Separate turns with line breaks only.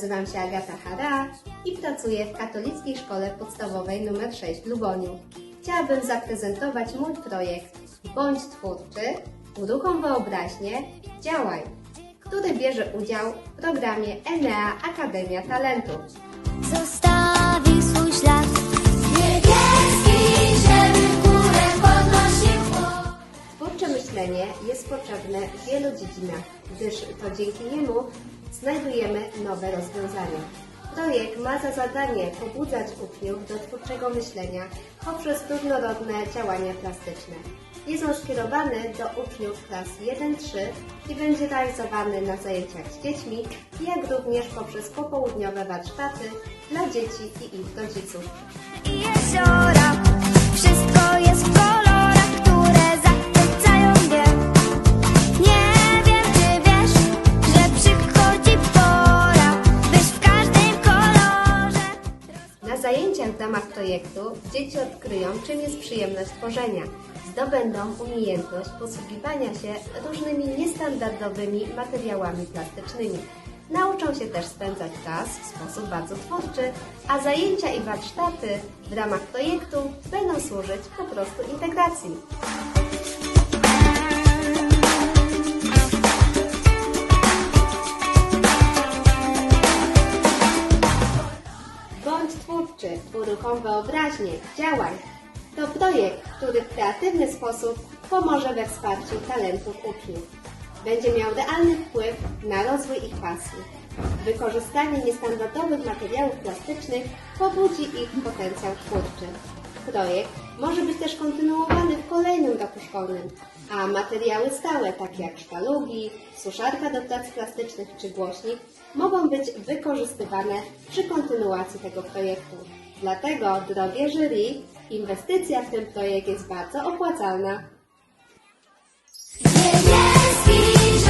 Nazywam się Agata Hara i pracuję w Katolickiej Szkole Podstawowej nr 6 w Luboniu. Chciałabym zaprezentować mój projekt Bądź twórczy, uruchom wyobraźnię, działaj, który bierze udział w programie Enea Akademia Talentów. Myślenie jest potrzebne w wielu dziedzinach, gdyż to dzięki niemu znajdujemy nowe rozwiązania. Projekt ma za zadanie pobudzać uczniów do twórczego myślenia poprzez różnorodne działania plastyczne. Jest on skierowany do uczniów klas 1-3 i będzie realizowany na zajęciach z dziećmi, jak również poprzez popołudniowe warsztaty dla dzieci i ich rodziców. Zajęciach w ramach projektu dzieci odkryją, czym jest przyjemność tworzenia. Zdobędą umiejętność posługiwania się różnymi niestandardowymi materiałami plastycznymi. Nauczą się też spędzać czas w sposób bardzo twórczy, a zajęcia i warsztaty w ramach projektu będą służyć po prostu integracji. Wyobraźnię, działaj. To projekt, który w kreatywny sposób pomoże we wsparciu talentów uczniów. Będzie miał realny wpływ na rozwój ich pasji. Wykorzystanie niestandardowych materiałów plastycznych pobudzi ich potencjał twórczy. Projekt może być też kontynuowany w kolejnym roku szkolnym, a materiały stałe, takie jak sztalugi, suszarka do prac plastycznych czy głośnik, mogą być wykorzystywane przy kontynuacji tego projektu. Dlatego, drogie jury, inwestycja w ten projekt jest bardzo opłacalna.
Niebieski,